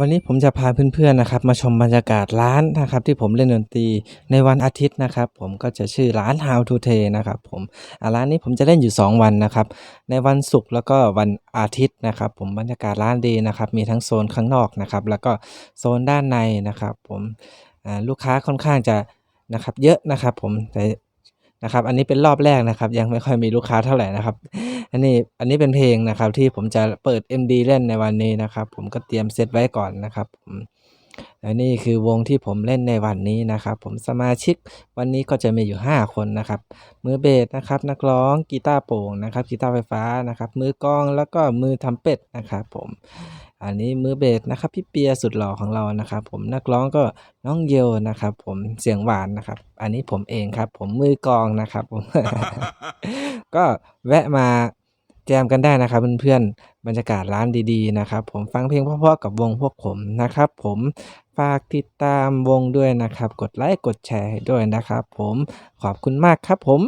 วันนี้ผมจะพาเพื่อนๆนะครับมาชมบรรยากาศร้านนะครับที่ผมเล่นดนตรีในวันอาทิตย์นะครับผมก็จะชื่อร้าน How to t a นะครับผมร้านนี้ผมจะเล่นอยู่ 2 วันนะครับในวันศุกร์แล้วก็วันอาทิตย์นะครับผมบรรยากาศร้านดีนะครับมีทั้งโซนข้างนอกนะครับแล้วก็โซนด้านในนะครับผมลูกค้าค่อนข้างจะนะครับเยอะนะครับผมแต่นะครับอันนี้เป็นรอบแรกนะครับยังไม่ค่อยมีลูกค้าเท่าไหร่นะครับ อันนี้อันนี้เป็นเพลงนะครับที่ผมจะเปิด MD เล่นในวันนี้นะครับ ผมก็เตรียมเซตไว้ก่อนนะครับผมและนี่คือวงที่ผมเล่นในวันนี้นะครับ ผมสมาชิกวันนี้ก็จะมีอยู่ 5 คนนะครับ มือเบสนะครับ นักร้องกีตาร์โปร่งนะครับกีตาร์ไฟฟ้านะครับ มือกองแล้วก็มือทำเป็ดนะครับ ผมอันนี้มือเบสนะครับพี่เปียสุดหล่อของเรานะครับ ผมนักร้องก็น้องเยลนะครับ ผมเสียงหวานนะครับ อันนี้ผมเองครับ ผมมือกองนะครับ ผมก็แวะมา แจมกันได้นะครับเพื่อนๆบรรยากาศร้านดีๆนะครับ ผมฟังเพลงเพราะๆกับวงพวกผมนะครับ ผมฝากติดตามวงด้วยนะครับ กดไลค์กดแชร์ให้ด้วยนะครับ ผมขอบคุณมากครับผม